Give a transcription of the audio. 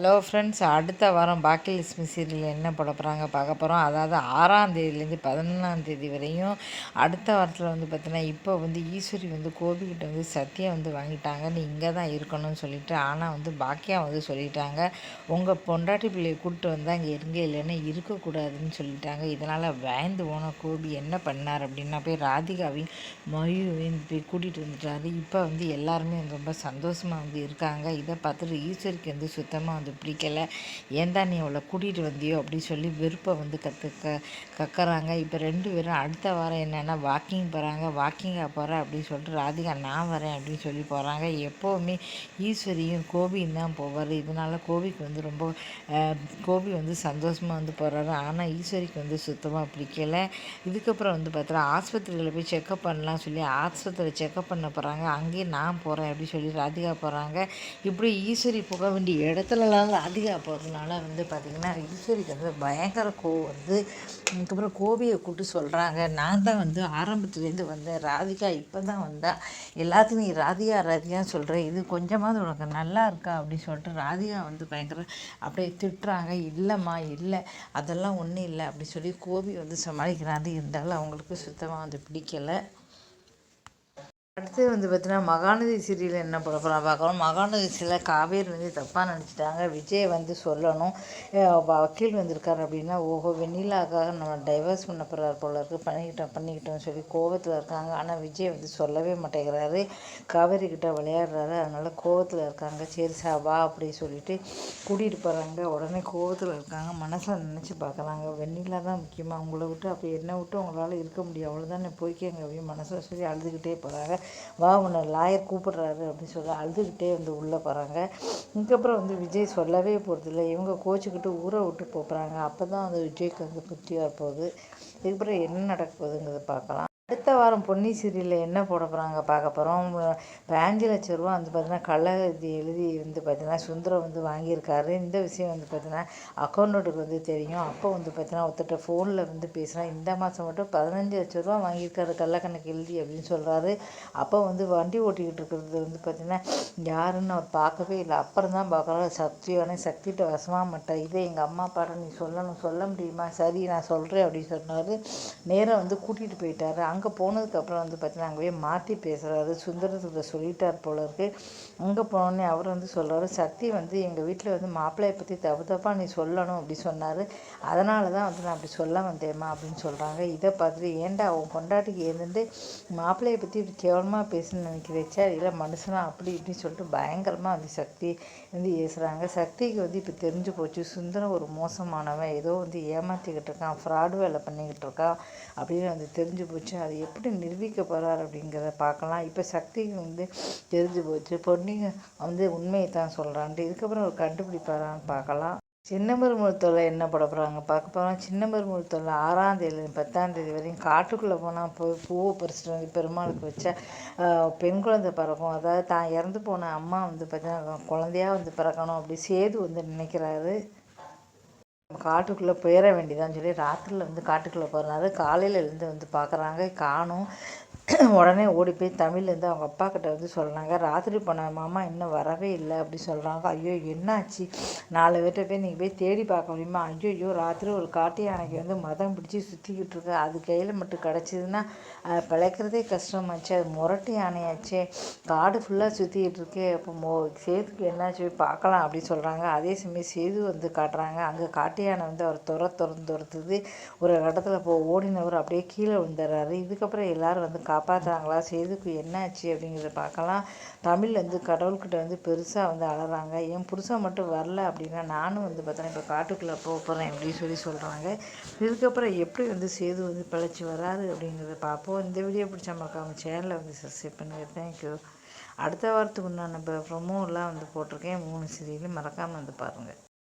Hello friends அடுத்த வாரம் Baakiyalakshmi serial என்ன போட போகிறாங்க பார்க்க போகிறோம் அதாவது ஆறாம் தேதியிலேருந்து பதினொன்றாம் தேதி வரையும் அடுத்த வாரத்தில் வந்து பார்த்தீங்கன்னா இப்போ வந்து ஈஸ்வரி வந்து கோபிக்கிட்ட வந்து சத்தியம் வந்து வாங்கிட்டாங்க நீ இங்கே தான் இருக்கணும்னு சொல்லிட்டு ஆனால் வந்து பாக்கியா வந்து சொல்லிட்டாங்க. உங்கள் பொண்டாட்டி பிள்ளையை கூப்பிட்டு வந்தால் இங்கே இருங்க இல்லைன்னா இருக்கக்கூடாதுன்னு சொல்லிட்டாங்க. இதனால் பயந்து போன கோபி என்ன பண்ணார் அப்படின்னா போய் ராதிகாவையும் மயூரையும் போய் கூட்டிகிட்டு வந்துட்டாரு. இப்போ வந்து எல்லாருமே வந்து ரொம்ப சந்தோஷமாக வந்து இருக்காங்க. இதை பார்த்துட்டு ஈஸ்வரிக்கு வந்து சுத்தமாக வந்து அது பிடிக்கலை. ஏன் தான் நீ அவளை கூட்டிகிட்டு வந்தியோ அப்படின்னு சொல்லி விருப்பம் வந்து கற்று க கக்கறாங்க. இப்போ ரெண்டு பேரும் அடுத்த வாரம் என்னென்னா வாக்கிங் போகிறாங்க வாக்கிங்காக போகிறேன் அப்படின்னு சொல்லிட்டு ராதிகா நான் வரேன் அப்படின்னு சொல்லி போகிறாங்க எப்போவுமே ஈஸ்வரியும் கோபியும் தான் போவார். இதனால் கோபிக்கு வந்து ரொம்ப கோபி வந்து சந்தோஷமாக வந்து போகிறாரு ஆனால் ஈஸ்வரிக்கு வந்து சுத்தமாக பிடிக்கலை. இதுக்கப்புறம் வந்து பார்த்தா ஆஸ்பத்திரியில் போய் செக்கப் பண்ணலாம் சொல்லி ஆஸ்பத்திரியில் செக்கப் பண்ண போகிறாங்க அங்கேயே நான் போகிறேன் அப்படின்னு சொல்லி ராதிகா போகிறாங்க இப்படி ஈஸ்வரி போக வேண்டிய இடத்துலலாம் அதாவது அதிகா போகிறதுனால வந்து பார்த்திங்கன்னா ஈஸ்வரிக்கு வந்து பயங்கர கோவம் வந்து அதுக்கப்புறம் கோபியை கூப்பிட்டு சொல்கிறாங்க நான் தான் வந்து ஆரம்பத்துலேருந்து வந்தேன். ராதிகா இப்போ தான் வந்தா. எல்லாத்தையும் நீ ராதிகா ராதிகா சொல்கிறேன் இது கொஞ்சமாவது உனக்கு நல்லா இருக்கா அப்படின்னு சொல்லிட்டு ராதிகா வந்து பயங்கர அப்படியே திட்டுறாங்க. இல்லைம்மா இல்லை. அதெல்லாம் ஒன்றும் இல்லை அப்படி சொல்லி கோபி வந்து சமாளிக்கிறாரு இருந்தாலும் அவங்களுக்கு சுத்தமாக வந்து பிடிக்கலை. அடுத்து வந்து பார்த்தீங்கன்னா மகாநதி சீரியல் என்ன பண்ண போகிறோம் பார்க்குறோம் மகாநதி சீரியல் காவேரி வந்து தப்பாக நினச்சிட்டாங்க. விஜய் வந்து சொல்லணும். வக்கீல் வந்திருக்காரு அப்படின்னா ஓஹோ வெண்ணிலாக்காக நம்ம டைவர்ஸ் பண்ண போகிறார் போல இருக்குது பண்ணிக்கிட்டோம் பண்ணிக்கிட்டோம்னு சொல்லி கோபத்தில் இருக்காங்க. ஆனால் விஜய் வந்து சொல்லவே மாட்டேங்கிறாரு. காவேரி கிட்ட விளையாடுறாரு. அதனால் கோபத்தில் இருக்காங்க. சரி சா வா அப்படி சொல்லிட்டு கூட்டிகிட்டு போகிறாங்க உடனே கோபத்தில் இருக்காங்க. மனசில் நினச்சி பார்க்குறாங்க. வெண்ணிலா தான் முக்கியமாக அவங்கள விட்டு அப்போ என்ன விட்டு அவங்களால இருக்க முடியும். அவ்வளோதானே போய்க்கங்க அப்படின்னு மனசில் சொல்லி அழுதுகிட்டே போகிறாங்க வா உன்னை லாயர் கூப்பிடுறாரு அப்படின்னு சொல்லி அழுதுகிட்டே வந்து உள்ளே போகிறாங்க. இதுக்கப்புறம் வந்து விஜய் சொல்லவே போகிறதில்ல. இவங்க கோச்சிக்கிட்டு ஊரை விட்டு போகிறாங்க. அப்போ தான் வந்து விஜய்க்கு வந்து புத்தியாக போகுது இதுக்கப்புறம் என்ன நடக்க போகுதுங்கிறத பார்க்கலாம். அடுத்த வாரம் பொன்னி சீரியலில் என்ன போட போகிறாங்க பார்க்க போகிறோம் இப்போ அஞ்சு லட்ச ரூபா வந்து பார்த்தீங்கன்னா கள்ள எழுதி எழுதி வந்து பார்த்தீங்கன்னா சுந்தரம் வந்து வாங்கியிருக்காரு. இந்த விஷயம் வந்து பார்த்தீங்கன்னா அக்கௌண்ட்டுக்கு வந்து தெரியும். அப்போ வந்து பார்த்தீங்கன்னா ஒருத்தட்ட ஃபோனில் வந்து பேசுகிறேன் இந்த மாதம் மட்டும் பதினஞ்சு லட்ச ரூபா வாங்கியிருக்காரு கள்ளக்கணக்கு எழுதி அப்படின்னு சொல்கிறாரு அப்போ வந்து வண்டி ஓட்டிக்கிட்டு இருக்கிறது வந்து பார்த்தீங்கன்னா யாருன்னு அவர் பார்க்கவே இல்லை. அப்புறம் தான் பார்க்குறாரு. சக்தியான சக்திகிட்ட வசமாக மாட்டேன் இதை எங்கள் அம்மா அப்பாட்ட நீ சொல்லணும் சொல்ல முடியுமா? சரி நான் சொல்கிறேன் அப்படின்னு சொன்னார். நேராக வந்து கூட்டிகிட்டு போயிட்டாரு. அங்கே போனதுக்கப்புறம் வந்து பார்த்தீங்கன்னா அங்கே போய் மாற்றி பேசுகிறாரு சுந்தரத்துக்கிட்ட சொல்லிட்டார் போல இருக்குது அங்கே போனோடனே அவர் வந்து சொல்கிறாரு சக்தி வந்து எங்கள் வீட்டில் வந்து மாப்பிள்ளையை பற்றி தப்பு தப்பாக நீ சொல்லணும் அப்படி சொன்னார். அதனால தான் வந்து நான் அப்படி சொல்ல வந்தேம்மா அப்படின்னு சொல்கிறாங்க இதை பார்த்துட்டு ஏன்டா அவன் கொண்டாட்டிக்கு ஏந்துட்டு மாப்பிள்ளையை பற்றி இப்படி கேவலமாக பேசுன்னு நினைக்கிறேச்சா இல்லை மனுஷனா அப்படி இப்படின்னு சொல்லிட்டு பயங்கரமாக வந்து சக்தி வந்து ஏசுகிறாங்க சக்திக்கு வந்து இப்போ தெரிஞ்சு போச்சு சுந்தரம் ஒரு மோசமானவன். ஏதோ வந்து ஏமாற்றிக்கிட்டு இருக்கான் ஃப்ராடு வேலை பண்ணிக்கிட்டு இருக்கான் அப்படின்னு வந்து தெரிஞ்சு போச்சு. அதை எப்படி நிரூபிக்க போகிறார் அப்படிங்கிறத பார்க்கலாம். இப்போ சக்திக்கு வந்து தெரிஞ்சு போச்சு. பொன்னிங்க வந்து உண்மையை தான் சொல்கிறான்ட்டு இதுக்கப்புறம் அவர் கண்டுபிடிப்பாரான்னு பார்க்கலாம். சின்னமருமுகத்தொல்லை என்ன பட போகிறாங்க பார்க்க போகிறோம் சின்னமருமுகத்தொல்லை ஆறாம் தேதி பத்தாம் தேதி வரையும் காட்டுக்குள்ளே போனால் போய் பூவை பறிச்சிட்டு வந்து பெருமாளுக்கு வச்சா பெண் குழந்தை பிறக்கும். அதாவது தான் இறந்து போன அம்மா வந்து பார்த்தீங்கன்னா குழந்தையாக வந்து பிறக்கணும் அப்படி சேது வந்து நினைக்கிறாரு. காட்டுக்குள்ளே போயிட வேண்டியதான்னு சொல்லி ராத்திரியில் வந்து காட்டுக்குள்ளே போகிறனால காலையில் எழுந்து வந்து பார்க்குறாங்க காணும். உடனே ஓடி போய் தமிழ்லேருந்து அவங்க அப்பா கிட்ட வந்து சொல்கிறாங்க ராத்திரி போன மாமா இன்னும் வரவே இல்லை அப்படி சொல்கிறாங்க ஐயோ என்னாச்சு? நாலு பேர்கிட்ட போய் நீங்கள் போய் தேடி பார்க்க முடியுமா? ஐயோ ஐயோ ராத்திரி ஒரு காட்டு யானைக்கு வந்து மதம் பிடிச்சி சுற்றிக்கிட்டு இருக்கு. அது கையில் மட்டும் கிடச்சிதுன்னா பிழைக்கிறதே கஷ்டமாச்சு அது முரட்டு யானையாச்சே. காடு ஃபுல்லாக சுற்றிக்கிட்டு இருக்கு. அப்போ மோ சேதுக்கு என்னாச்சு? போய் பார்க்கலாம் அப்படி சொல்கிறாங்க அதே சமயம் சேது வந்து காட்டுறாங்க. அங்கே காட்டு யானை வந்து அவர் துற துறந்து துரத்துது. ஒரு இடத்துல போ ஓடினவர் அப்படியே கீழே விழுந்துடுறாரு. இதுக்கப்புறம் எல்லோரும் வந்து கா காப்பாற்றுறாங்களா சேதுக்கு என்னாச்சு அப்படிங்கிறத பார்க்கலாம். தமிழ் வந்து கடவுள்கிட்ட வந்து பெருசாக வந்து அழகிறாங்க என் புருஷன் மட்டும் வரல அப்படின்னா நானும் வந்து பார்த்தோன்னா இப்போ காட்டுக்குள்ளே போக போகிறேன் அப்படின்னு சொல்லி சொல்கிறாங்க இதுக்கப்புறம் எப்படி வந்து சேது வந்து பிழைச்சி வராது அப்படிங்கிறத பார்ப்போம். இந்த வீடியோ பிடிச்சா மறக்காம சேனலை வந்து சப்ஸ்கிரைப் பண்ணுங்கள் தேங்க்யூ அடுத்த வாரத்துக்கு உண்டான ப்ரொமோலாம் வந்து போட்டிருக்கேன். மூணு சீரியலும் மறக்காமல் வந்து பாருங்கள்